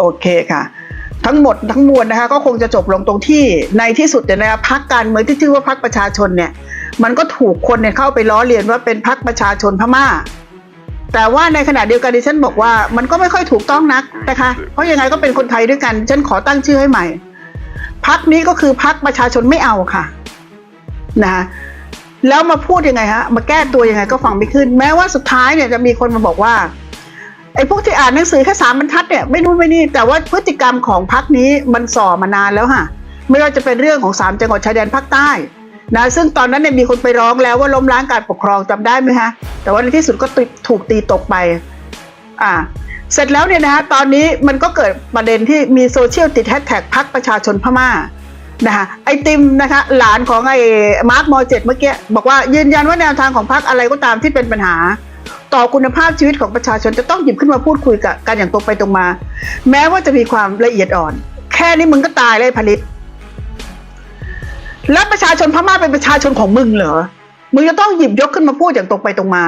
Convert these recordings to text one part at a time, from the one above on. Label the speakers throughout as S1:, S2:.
S1: โอเคค่ะ ทั้งหมดทั้งมวลนะคะ ก็คงจะจบลงตรงที่ในที่สุดเนี่ยนะคะพักการเมืองที่ชื่อว่าพักประชาชนเนี่ยมันก็ถูกคนเนี่ยเข้าไปล้อเลียนว่าเป็นพักประชาชนพม่า แต่ว่าในขณะเดียวกันดิฉันบอกว่ามันก็ไม่ค่อยถูกต้องนักนะคะ เพราะยังไงก็เป็นคนไทยด้วยกันฉันขอตั้งชื่อให้ใหม่พักนี้ก็คือพักประชาชนไม่เอาค่ะนะคะแล้วมาพูดยังไงฮะมาแก้ตัวยังไงก็ฟังไม่ขึ้น แม้ว่าสุดท้ายเนี่ยจะมีคนมาบอกว่า ไอ้พวกที่อ่านหนังสือแค่สามบรรทัดเนี่ยไม่นู่นไม่นี่แต่ว่าพฤติกรรมของพักนี้มันส่อมานานแล้วค่ะไม่ว่าจะเป็นเรื่องของสามจังหวัดชายแดนภาคใต้นะซึ่งตอนนั้นเนี่ยมีคนไปร้องแล้วว่าล้มล้างการปกครองจำได้ไหมฮะแต่ว่าในที่สุดก็ติดถูกตีตกไปอ่าเสร็จแล้วเนี่ยนะฮะตอนนี้มันก็เกิดประเด็นที่มีโซเชียลติดแฮชแท็กพักประชาชนพม่านะคะไอติมนะคะหลานของไอ้มาร์คมอเจ็ดเมื่อกี้บอกว่ายืนยันว่าแนวทางของพักอะไรก็ตามที่เป็นปัญหา ต่อคุณภาพชีวิตของประชาชนจะต้องหยิบขึ้นมาพูดคุยกับกันอย่างตรงไปตรงมา แม้ว่าจะมีความละเอียดอ่อน แค่นี้มึงก็ตายเลยผลิต แล้วประชาชนพม่าเป็นประชาชนของมึงเหรอมึงจะต้องหยิบยกขึ้นมาพูดอย่างตรงไปตรงมา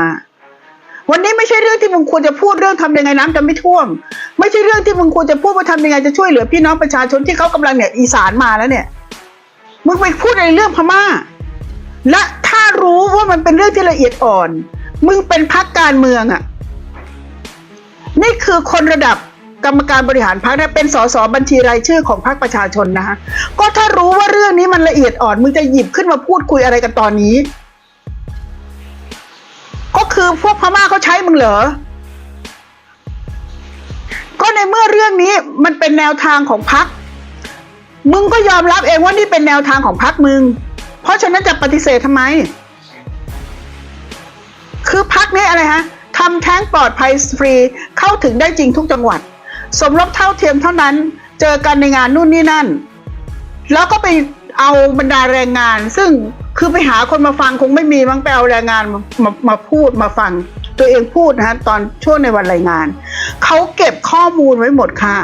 S1: วันนี้ไม่ใช่เรื่องที่มึงควรจะพูดเรื่องทำยังไงน้ำจะไม่ท่วม ไม่ใช่เรื่องที่มึงควรจะพูดว่าทำยังไงจะช่วยเหลือพี่น้องประชาชนที่เขากำลังเนี่ยอีสานมาแล้วเนี่ยมึงไปพูดในเรื่องพม่า และถ้ารู้ว่ามันเป็นเรื่องที่ละเอียดอ่อน มึงเป็นพักการเมืองอะ่ะ นี่คือคนระดับกรรมการบริหารพรรคนะเป็นสสบัญชีรายชื่อของพรรคประชาชนนะคะก็ถ้ารู้ว่าเรื่องนี้มันละเอียดอ่อนมึงจะหยิบขึ้นมาพูดคุยอะไรกันตอนนี้ ก็คือพวกพม่าเขาใช้มึงเหรอ ก็ในเมื่อเรื่องนี้มันเป็นแนวทางของพรรคมึงก็ยอมรับเองว่านี่เป็นแนวทางของพรรคมึง เพราะฉะนั้นจะปฏิเสธทำไม คือพักนี้อะไรฮะทำแท้งปลอดภัยฟรีเข้าถึงได้จริงทุกจังหวัด สมรสเท่าเทียมเท่านั้น เจอกันในงานนู่นนี่นั่น แล้วก็ไปเอาบรรดาแรงงาน ซึ่งคือไปหาคนมาฟังคงไม่มีมั้งไปเอาแรงงานมามามาพูดมาฟัง ตัวเองพูดนะฮะตอนช่วงในวันรายงานเขาเก็บข้อมูลไว้หมดค่ะ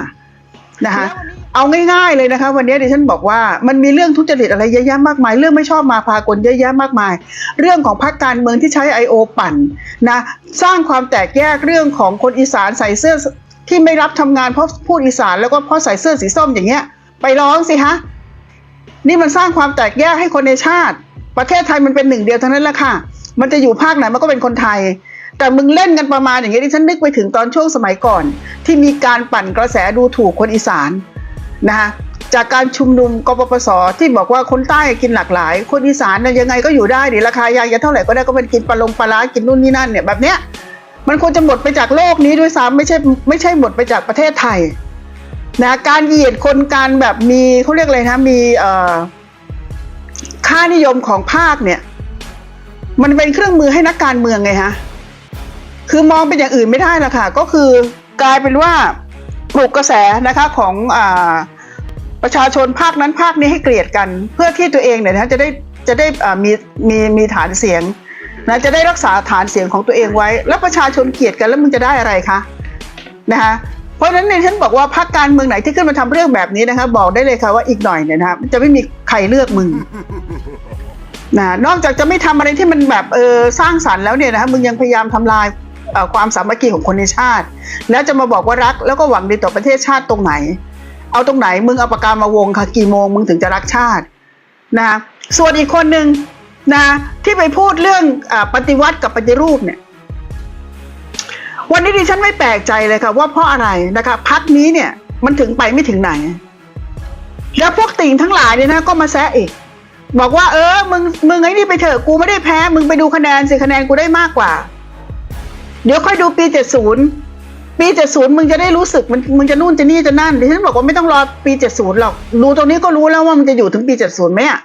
S1: นะคะ เอาง่ายๆเลยนะคะวันนี้ดิฉันบอกว่ามันมีเรื่องทุจริตอะไรเยอะแยะมากมาย เรื่องไม่ชอบมาพากลเยอะแยะมากมาย เรื่องของพรรคการเมืองที่ใช้ I.O. ปั่นนะสร้างความแตกแยกเรื่องของคนอีสานใส่เสื้อที่ไม่รับทำงานเพราะพูดอีสานแล้วก็เพราะใส่เสื้อสีส้มอย่างเงี้ย ไปร้องสิฮะนี่มันสร้างความแตกแยกให้คนในชาติ ประเทศไทยมันเป็นหนึ่งเดียวเท่านั้นแหละค่ะ มันจะอยู่ภาคไหนมันก็เป็นคนไทย แต่มึงเล่นกันประมาณอย่างเงี้ยดิฉันนึกไปถึงตอนช่วงสมัยก่อน ที่มีการปั่นกระแสดูถูกคนอีสาน นะคะจากการชุมนุมกปปสที่บอกว่าคนใต้กินหลากหลาย คนอีสานน่ะยังไงก็อยู่ได้ดิราคายางจะเท่าไหร่ก็ได้ก็เป็นกินปลาลงปลาร้ากินนู่นนี่นั่นเนี่ยแบบเนี้ยมันควรจะหมดไปจากโลกนี้ด้วยซ้ำไม่ใช่ไม่ใช่หมดไปจากประเทศไทยนะการเหยียดคนการแบบมีเขาเรียกอะไรนะมีเอ่อค่านิยมของภาคเนี่ย มันเป็นเครื่องมือให้นักการเมืองไงฮะคือมองเป็นอย่างอื่นไม่ได้ละค่ะ ก็คือกลายเป็นว่า ลุกกระแสนะคะของอประชาชนภาคนั้นภาคนี้ให้เกลียดกัน เพื่อที่ตัวเองเนี่ยนะจะได้จะได้มีมีมีฐานเสียงนะจะได้รักษาฐานเสียงของตัวเองไว้ แล้วประชาชนเกลียดกันแล้วมึงจะได้อะไรคะนะคะเพราะฉะนั้นเนี่ยฉันบอกว่าพรรคการเมืองไหนที่ขึ้นมาทำเรื่องแบบนี้นะคะบอกได้เลยค่ะว่าอีกหน่อยเนี่ยนะคะจะไม่มีใครเลือกมึงนะนอกจากจะไม่ทำอะไรที่มันแบบเออสร้างสรรค์แล้วเนี่ยนะมึงยังพยายามทำลาย ความสามัคคีของคนในชาติ แล้วจะมาบอกว่ารักแล้วก็หวังดีต่อประเทศชาติตรงไหน เอาตรงไหนมึงเอาปากกามาวงค่ะกี่โมงมึงถึงจะรักชาตินะส่วนอีกคนหนึ่งนะที่ไปพูดเรื่องอปฏิวัติกับปฏิรูปเนี่ยวันนี้ดิฉันไม่แปลกใจเลยค่ะว่าเพราะอะไรนะคะพักนี้เนี่ยมันถึงไปไม่ถึงไหน แล้วพวกติ่งทั้งหลายเนี่ยนะก็มาแซะอีกบอกว่าเออมึงมึงไอ้นี่ไปเถอะกูไม่ได้แพ้ มึงไปดูคะแนนสิคะแนนกูได้มากกว่า เดี๋ยวค่อยดูปีเจ็ดศูนย์ปีเจ็ดศูนย์มึงจะได้รู้สึกมันมึงจะนู่นจะนี่จะนั่นดิฉันบอกว่าไม่ต้องรอปีเจ็ดศูนย์หรอกดูตรงนี้ก็รู้แล้วว่ามันจะอยู่ถึงปีเจ็ดศูนย์ไหมอะ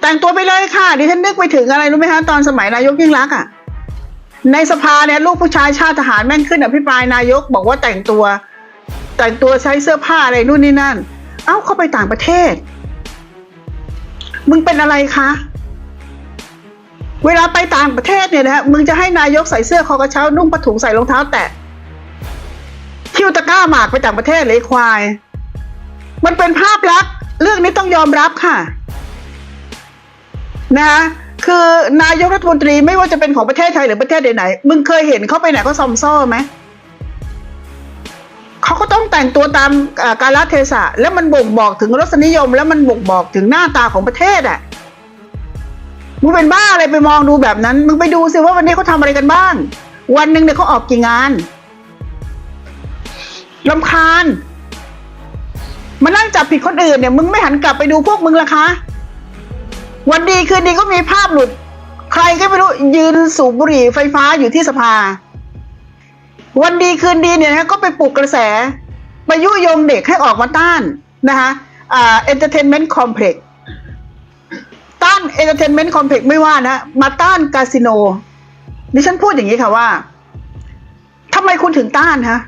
S1: แต่งตัวไปเลยค่ะดิฉันนึกไปถึงอะไรรู้ไหมคะตอนสมัยนายกยิ่งรักษณ์อะในสภาเนี่ยลูกผู้ชายชาติทหารแม่งขึ้นอภิปรายนายกบอกว่าแต่งตัว แต่งตัวใช้เสื้อผ้าอะไรนู่นนี่นั่น เอ้าเข้าไปต่างประเทศ มึงเป็นอะไรคะ เวลาไปต่างประเทศเนี่ยนะฮะมึงจะให้นายกใส่เสื้อคอกระเช้านุ่งผ้าถุงใส่รองเท้าแตะคิวตะก้าหมากไปต่างประเทศเลยควาย มันเป็นภาพลักษณ์เรื่องนี้ต้องยอมรับค่ะ นะคือนายกรัฐมนตรีไม่ว่าจะเป็นของประเทศไทยหรือประเทศไหนๆมึงเคยเห็นเขาไปไหนเขาซอมซ่อไหมเขาก็ต้องแต่งตัวตามกาลเทศะ แล้วมันบ่งบอกถึงรสนิยม แล้วมันบ่งบอกถึงหน้าตาของประเทศอะ มึงเป็นบ้าอะไรไปมองดูแบบนั้น มึงไปดูสิว่าวันนี้เขาทำอะไรกันบ้าง วันหนึ่งเนี่ยเขาออกกี่งานลำคาญมานั่งจับผิดคนอื่นเนี่ย มึงไม่หันกลับไปดูพวกมึงละคะ วันดีคืนดีก็มีภาพหลุด ใครก็ไม่รู้ยืนสูบบุหรี่ไฟฟ้าอยู่ที่สภา วันดีคืนดีเนี่ยนะก็ไปปลุกกระแส ไปยุยงเด็กให้ออกมาต้านนะคะอ่า entertainment complex ต้ ต้าน entertainment complex ไม่ว่านะ มาต้านคาสิโนดิฉันพูดอย่างนี้ค่ะว่าทำไมคุณถึงต้านฮะ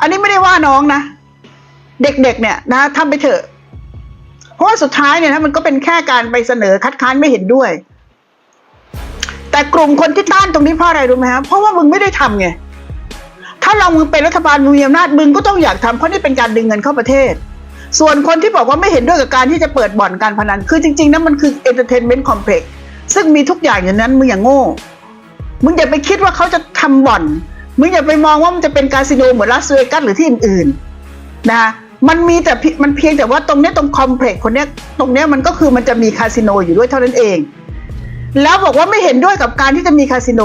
S1: อันนี้ไม่ได้ว่าน้องนะ เด็กๆเนี่ยนะทำไปเถอะ เพราะว่าสุดท้ายเนี่ยนะมันก็เป็นแค่การไปเสนอคัดค้านไม่เห็นด้วย แต่กลุ่มคนที่ต้านตรงนี้เพราะอะไรรู้ไหมฮะเพราะว่ามึงไม่ได้ทำไงถ้าเรามึงเป็นรัฐบาลมึงมีอำนาจมึงก็ต้องอยากทำเพราะนี่เป็นการดึงเงินเข้าประเทศ ส่วนคนที่บอกว่าไม่เห็นด้วยกับการที่จะเปิดบ่อนการพนัน คือจริงๆนั้นมันคือ entertainment complex ซึ่งมีทุกอย่างอย่างนั้นมึงอย่างโง่ มึงอย่าไปคิดว่าเขาจะทำบ่อน มึงอย่าไปมองว่ามันจะเป็นคาสิโนเหมือนลาสเวกัสหรือที่อื่นๆนะมันมีแต่พียมันเพียงแต่ว่าตรงเนี้ยตรงคอมเพล็กซ์คนเนี้ยตรงเนี้ยมันก็คือมันจะมีคาสิโนอยู่ด้วยเท่านั้นเอง แล้วบอกว่าไม่เห็นด้วยกับการที่จะมีคาสิโน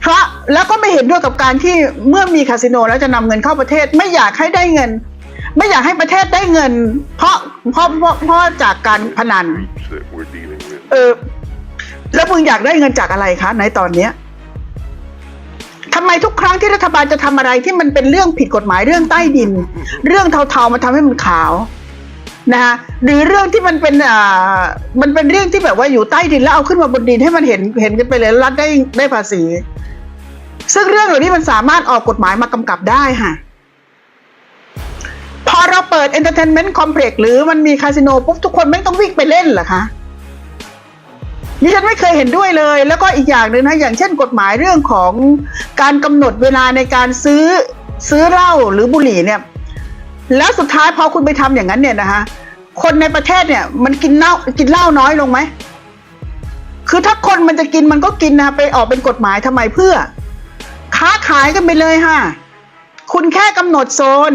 S1: เพราะแล้วก็ไม่เห็นด้วยกับการที่เมื่อมีคาสิโนแล้วจะนำเงินเข้าประเทศ ไม่อยากให้ได้เงิน ไม่อยากให้ประเทศได้เงิน เพราะเพราะเพราะเพราะจากการพนัน
S2: that we're dealing with.
S1: เออ แล้วมึงอยากได้เงินจากอะไรคะ ในตอนเนี้ยทำไมทุกครั้งที่รัฐบาลจะทำอะไรที่มันเป็นเรื่องผิดกฎหมายเรื่องใต้ดิน เรื่องเทาๆมาทำให้มันขาวนะคะหรือเรื่องที่มันเป็นอ่ามันเป็นเรื่องที่แบบว่าอยู่ใต้ดินแล้วเอาขึ้นมาบนดินให้มันเห็นเห็นกันไปเลยรัฐได้ได้ภาษี ซึ่งเรื่องเหล่านี้มันสามารถออกกฎหมายมากำกับได้ค่ะ พอเราเปิด entertainment complex หรือมันมีคาสิโนปุ๊บทุกคนไม่ต้องวิ่งไปเล่นเหรอคะดิฉันไม่เคยเห็นด้วยเลย แล้วก็อีกอย่างหนึ่งนะอย่างเช่นกฎหมายเรื่องของการกำหนดเวลาในการซื้อซื้อเหล้าหรือบุหรี่เนี่ย แล้วสุดท้ายพอคุณไปทำอย่างนั้นเนี่ยนะคะคนในประเทศเนี่ยมันกินเหล้ากินเหล้าน้อยลงไหมคือถ้าคนมันจะกินมันก็กินนะไปออกเป็นกฎหมายทำไมเพื่อ ค้าขายกันไปเลยค่ะ คุณแค่กำหนดโซน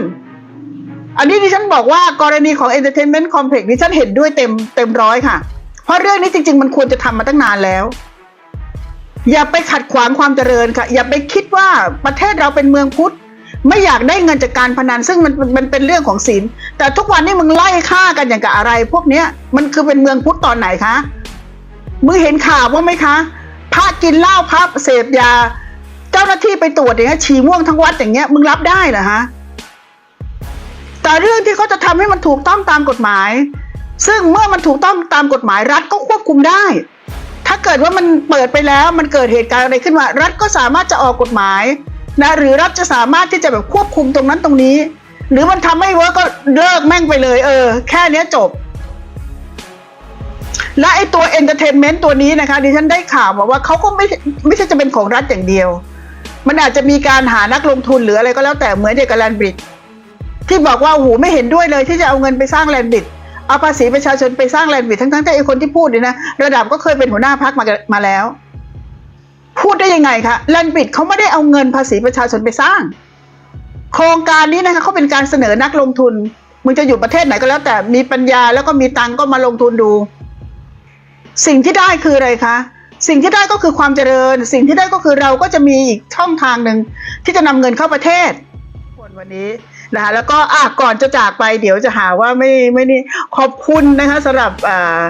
S1: อันนี้ดิฉันบอกว่ากรณีของ Entertainment Complex ดิฉันเห็นด้วยเต็มเต็มร้อยค่ะ เพราะเรื่องนี้จริง ๆ มันควรจะทำมาตั้งนานแล้ว อย่าไปขัดขวางความเจริญค่ะ อย่าไปคิดว่าประเทศเราเป็นเมืองพุทธไม่อยากได้เงินจากการพนันซึ่งมันมันมันเป็นเรื่องของศีลแต่ทุกวันนี้มึงไล่ฆ่ากันอย่างกับอะไร พวกเนี้ยมันคือเป็นเมืองพุทธตอนไหนคะมึงเห็นข่าวว่าไหมคะพระกินเหล้าพระเสพยา เจ้าหน้าที่ไปตรวจอย่างเงี้ยฉี่ม่วงทั้งวัดอย่างเงี้ยมึงรับได้เหรอฮะ แต่เรื่องที่เขาจะทำให้มันถูกต้องตามกฎหมาย ซึ่งเมื่อมันถูกต้องตามกฎหมายรัฐก็ควบคุมได้ ถ้าเกิดว่ามันเปิดไปแล้วมันเกิดเหตุการณ์อะไรขึ้นมา รัฐก็สามารถจะออกกฎหมายนะหรือรัฐจะสามารถที่จะแบบควบคุมตรงนั้นตรงนี้ หรือมันทำไม่เวิร์กก็เลิกแม่งไปเลย เออ แค่เนี้ยจบ และไอตัวเอนเตอร์เทนเมนต์ตัวนี้นะคะดิฉันได้ข่าวมาว่าเขาก็ไม่ไม่ใช่จะเป็นของรัฐอย่างเดียว มันอาจจะมีการหานักลงทุนหรืออะไรก็แล้วแต่เหมือนเดียวกับแลนบริด ที่บอกว่าโอ้โหไม่เห็นด้วยเลยที่จะเอาเงินไปสร้างแลนด์บิดเอาภาษีประชาชนไปสร้างแลนด์บิดทั้งๆที่ไอ้คนที่พูดเนี่ยนะระดับก็เคยเป็นหัวหน้าพักมามาแล้ว พูดได้ยังไงคะแลนด์บิดเขาไม่ได้เอาเงินภาษีประชาชนไปสร้าง โครงการนี้นะคะเขาเป็นการเสนอนักลงทุนมึงจะอยู่ประเทศไหนก็แล้วแต่มีปัญญาแล้วก็มีตังก็มาลงทุนดู สิ่งที่ได้คืออะไรคะสิ่งที่ได้ก็คือความเจริญ สิ่งที่ได้ก็คือเราก็จะมีอีกช่องทางหนึ่งที่จะนำเงินเข้าประเทศวันนี้ นะคะแล้วก็อะก่อนจะจากไปเดี๋ยวจะหาว่าไม่ไม่นี่ขอบคุณนะคะสำหรับอ่า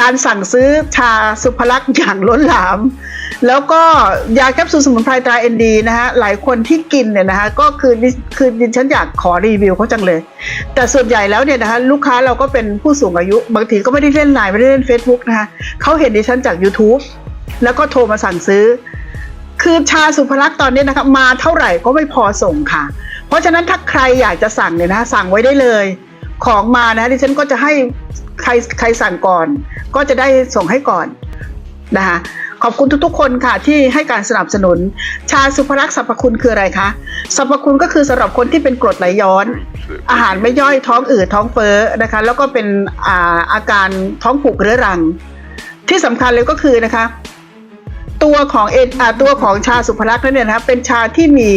S1: การสั่งซื้อชาสุภลักษณ์อย่างล้นหลาม แล้วก็ยาแคปซูลสมุนไพรตราเอ็นดีนะฮะหลายคนที่กินเนี่ยนะคะก็คือคือดิฉันอยากขอรีวิวเขาจังเลย แต่ส่วนใหญ่แล้วเนี่ยนะคะลูกค้าเราก็เป็นผู้สูงอายุ บางทีก็ไม่ได้เล่นไลน์ไม่ได้เล่น Facebook นะคะเขาเห็นดิฉันจาก YouTube แล้วก็โทรมาสั่งซื้อ คือชาสุภลักษณ์ตอนนี้นะคะมาเท่าไหร่ก็ไม่พอส่งค่ะ เพราะฉะนั้นถ้าใครอยากจะสั่งเนี่ยนะสั่งไว้ได้เลย ของมานะดิฉันก็จะให้ใครใครสั่งก่อน ก็จะได้ส่งให้ก่อนนะคะขอบคุณทุกๆ คนค่ะที่ให้การสนับสนุน ชาสุภลักษ์สรรพคุณคืออะไรคะสรรพคุณก็คือสำหรับคนที่เป็นกรดไหลย้อน อาหารไม่ย่อยท้องอืดท้องเฟ้อนะคะ แล้วก็เป็นอาอาการท้องผูกเรื้อรัง ที่สำคัญเลยก็คือนะคะ ตัวของเออ่าตัวของชาสุภลักษ์นั้นเนี่ยนะคะเป็นชาที่มี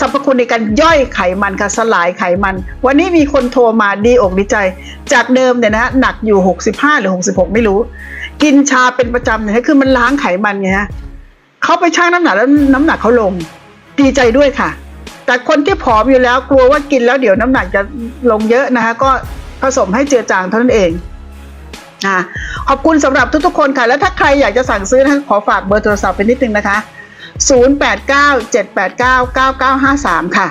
S1: สรรพคุณในการย่อยไขมันค่ะสลายไขมัน วันนี้มีคนโทรมาดีอกดีใจ จากเดิมเนี่ยนะฮะหนักอยู่ 65 หรือ 66 ไม่รู้ กินชาเป็นประจำเนี่ยคือมันล้างไขมันไงฮะเขาไปชั่งน้ำหนักแล้วน้ำหนักเขาลงดีใจด้วยค่ะ แต่คนที่ผอมอยู่แล้วกลัวว่ากินแล้วเดี๋ยวน้ำหนักจะลงเยอะนะคะก็ผสมให้เจือจางเท่านั้นเองอ่าขอบคุณสำหรับทุกๆคนค่ะ แล้วถ้าใครอยากจะสั่งซื้อนะคะขอฝากเบอร์โทรศัพท์ไปนิดนึงนะคะ 0897899953 ค่ะ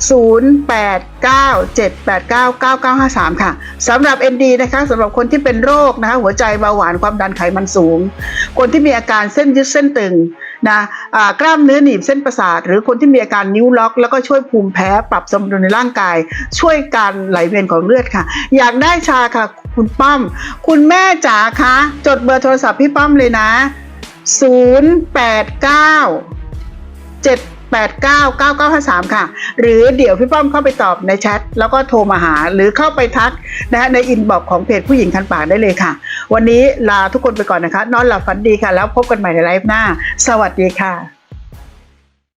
S1: 0897899953 ค่ะสำหรับ ND นะคะสำหรับคนที่เป็นโรคนะคะหัวใจเบาหวานความดันไขมันสูง คนที่มีอาการเส้นยึดเส้นตึงนะอ่ากล้ามเนื้อหนีบเส้นประสาท หรือคนที่มีอาการนิ้วล็อก แล้วก็ช่วยภูมิแพ้ปรับสมดุลในร่างกาย ช่วยการไหลเวียนของเลือดค่ะ อยากได้ชาค่ะ คุณป้อม คุณแม่จ๋าคะ จดเบอร์โทรศัพท์พี่ป้อมเลยนะ 089 7899953ค่ะ หรือเดี๋ยวพี่ป้อมเข้าไปตอบในแชทแล้วก็โทรมาหาหรือเข้าไปทักนะฮะในอินบ็อกของเพจผู้หญิงคันปากได้เลยค่ะ วันนี้ลาทุกคนไปก่อนนะคะ นอนหลับฝันดีค่ะ แล้วพบกันใหม่ในไลฟ์หน้า สวัสดีค่ะ